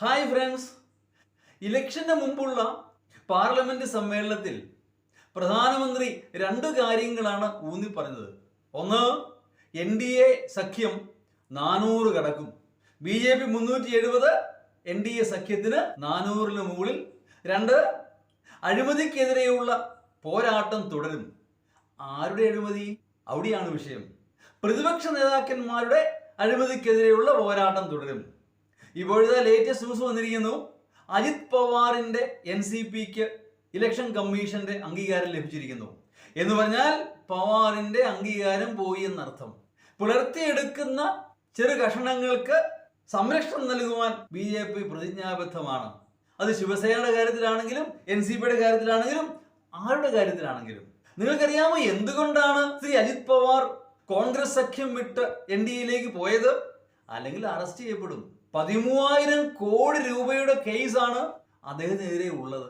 Hi friends ഇലക്ഷന് മുമ്പുള്ള parliament സമ്മേളനത്തിൽ പ്രധാനമന്ത്രി രണ്ട് കാര്യങ്ങളാണ് ഊന്നി പറഞ്ഞത്. ഒന്ന് എൻ ഡി എ സഖ്യം നാനൂറ് കടക്കും. ബി ജെ പി മുന്നൂറ്റി എഴുപത് എൻ ഡി എ സഖ്യത്തിന് നാനൂറിന് മുകളിൽ. രണ്ട് അഴിമതിക്കെതിരെയുള്ള പോരാട്ടം തുടരും. ആരുടെ അഴിമതി? അവിടെയാണ് വിഷയം. പ്രതിപക്ഷ നേതാക്കന്മാരുടെ അഴിമതിക്കെതിരെയുള്ള പോരാട്ടം തുടരും. ഇപ്പോഴത്തെ ലേറ്റസ്റ്റ് ന്യൂസ് വന്നിരിക്കുന്നു. അജിത് പവാറിന്റെ എൻ സി പിക്ക് ഇലക്ഷൻ കമ്മീഷന്റെ അംഗീകാരം ലഭിച്ചിരിക്കുന്നു. എന്ന് പറഞ്ഞാൽ പവാറിന്റെ അംഗീകാരം പോയി എന്നർത്ഥം. പുലർത്തിയെടുക്കുന്ന ചെറു കഷണങ്ങൾക്ക് സംരക്ഷണം നൽകുവാൻ ബി ജെ പി പ്രതിജ്ഞാബദ്ധമാണ്. അത് ശിവസേനയുടെ കാര്യത്തിലാണെങ്കിലും എൻ സി പിയുടെ കാര്യത്തിലാണെങ്കിലും ആരുടെ കാര്യത്തിലാണെങ്കിലും. നിങ്ങൾക്കറിയാമോ എന്തുകൊണ്ടാണ് ശ്രീ അജിത് പവാർ കോൺഗ്രസ് സഖ്യം വിട്ട് എൻ ഡി എയിലേക്ക് പോയത്? അല്ലെങ്കിൽ അറസ്റ്റ് ചെയ്യപ്പെടും? പതിമൂവായിരം കോടി രൂപയുടെ കേസാണ് അദ്ദേഹത്തിനെതിരെ ഉള്ളത്.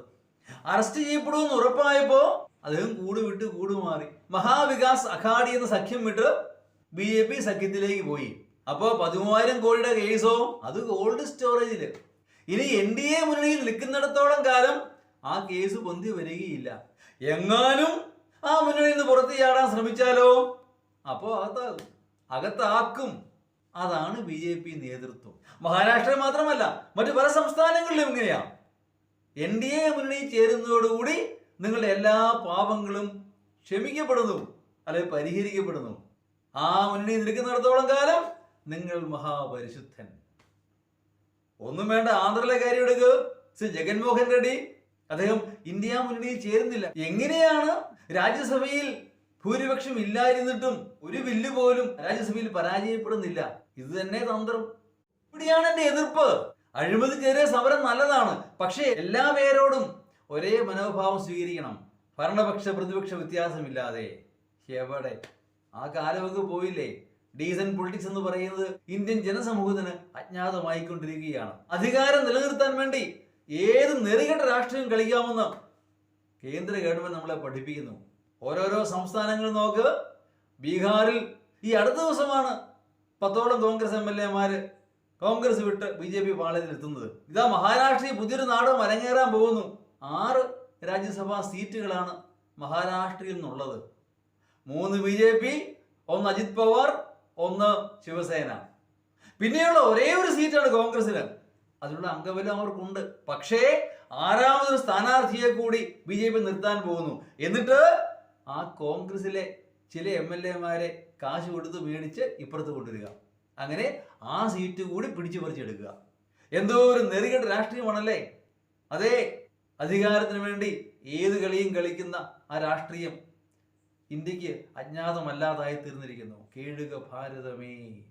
അറസ്റ്റ് ചെയ്യപ്പെടുമെന്ന് ഉറപ്പായപ്പോ അദ്ദേഹം കൂട് വിട്ട് കൂട് മാറി. മഹാവികാസ് അഖാഡി എന്ന സഖ്യം വിട്ട് ബി ജെ പി സഖ്യത്തിലേക്ക് പോയി. അപ്പോൾ പതിമൂവായിരം കോടിയുടെ കേസോ? അത് കോൾഡ് സ്റ്റോറേജിൽ ഇനി എൻ ഡി എ മുന്നണിയിൽ നിൽക്കുന്നിടത്തോളം കാലം ആ കേസ് പൊന്തി വരികയില്ല. എങ്ങാനും ആ മുന്നണിയിൽ നിന്ന് പുറത്ത് ചാടാൻ ശ്രമിച്ചാലോ? അപ്പോൾ അകത്താകും. അകത്താക്കും. അതാണ് ബി ജെ പി നേതൃത്വം. മഹാരാഷ്ട്ര മാത്രമല്ല മറ്റു പല സംസ്ഥാനങ്ങളിലും ഇങ്ങനെയാ. എൻ ഡി എ മുന്നണി ചേരുന്നതോടുകൂടി നിങ്ങളുടെ എല്ലാ പാപങ്ങളും ക്ഷമിക്കപ്പെടുന്നു അല്ലെങ്കിൽ പരിഹരിക്കപ്പെടുന്നു. ആ മുന്നണി നിൽക്കുന്നിടത്തോളം കാലം നിങ്ങൾ മഹാപരിശുദ്ധൻ. ഒന്നും വേണ്ട ആന്ധ്രയിലെ കാര്യം എടുക്കുക ശ്രീ ജഗൻമോഹൻ റെഡ്ഡി അദ്ദേഹം ഇന്ത്യ മുന്നണിയിൽ ചേരുന്നില്ല. എങ്ങനെയാണ് രാജ്യസഭയിൽ ഭൂരിപക്ഷം ഇല്ലായിരുന്നിട്ടും ഒരു ബില്ല് പോലും രാജ്യസഭയിൽ പരാജയപ്പെടുന്നില്ല. ഇത് തന്നെ തന്ത്രം. ഇവിടെയാണ് എന്റെ എതിർപ്പ്. അഴിമതിക്കെതിരെ സമരം നല്ലതാണ്. പക്ഷേ എല്ലാ പേരോടും ഒരേ മനോഭാവം സ്വീകരിക്കണം. ഭരണപക്ഷ പ്രതിപക്ഷ വ്യത്യാസമില്ലാതെ. എവിടെ? ആ കാലമൊക്കെ പോയില്ലേ? ഡീസൻ പൊളിറ്റിക്സ് എന്ന് പറയുന്നത് ഇന്ത്യൻ ജനസമൂഹത്തിന് അജ്ഞാതമായിക്കൊണ്ടിരിക്കുകയാണ്. അധികാരം നിലനിർത്താൻ വേണ്ടി ഏത് നെറികെട്ട രാഷ്ട്രീയം കളിക്കാമെന്ന് കേന്ദ്ര ഗവൺമെന്റ് നമ്മളെ പഠിപ്പിക്കുന്നു. ഓരോരോ സംസ്ഥാനങ്ങൾ നോക്ക്. ബീഹാറിൽ ഈ അടുത്ത ദിവസമാണ് പത്തോളം കോൺഗ്രസ് എം എൽ കോൺഗ്രസ് വിട്ട് ബി ജെ പി പാളയത്തിലെത്തുന്നത്. ഇതാ മഹാരാഷ്ട്രയിൽ പുതിയൊരു നാടകം അരങ്ങേറാൻ പോകുന്നു. ആറ് രാജ്യസഭാ സീറ്റുകളാണ് മഹാരാഷ്ട്രയിൽ നിന്നുള്ളത്. മൂന്ന് ബി ജെ പി ഒന്ന് അജിത് പവാർ ഒന്ന് ശിവസേന. പിന്നെയുള്ള ഒരേ ഒരു സീറ്റാണ് കോൺഗ്രസിന് അതിനുള്ള അംഗബലം അവർക്കുണ്ട്. പക്ഷേ ആറാമതൊരു സ്ഥാനാർത്ഥിയെ കൂടി ബി ജെ പി നിർത്താൻ പോകുന്നു. എന്നിട്ട് ആ കോൺഗ്രസിലെ ചില എം എൽ എമാരെ കാശ് കൊടുത്ത് മേടിച്ച് ഇപ്പുറത്ത് കൊണ്ടുവരിക. അങ്ങനെ ആ സീറ്റ് കൂടി പിടിച്ചു പറിച്ചെടുക്കുക. എന്തോ ഒരു നെറികെട്ട രാഷ്ട്രീയമാണല്ലേ? അതെ അധികാരത്തിന് വേണ്ടി ഏത് കളിയും കളിക്കുന്ന ആ രാഷ്ട്രീയം ഇന്ത്യയ്ക്ക് അജ്ഞാതമല്ലാതായി തീർന്നിരിക്കുന്നു. കേഴുക ഭാരതമേ.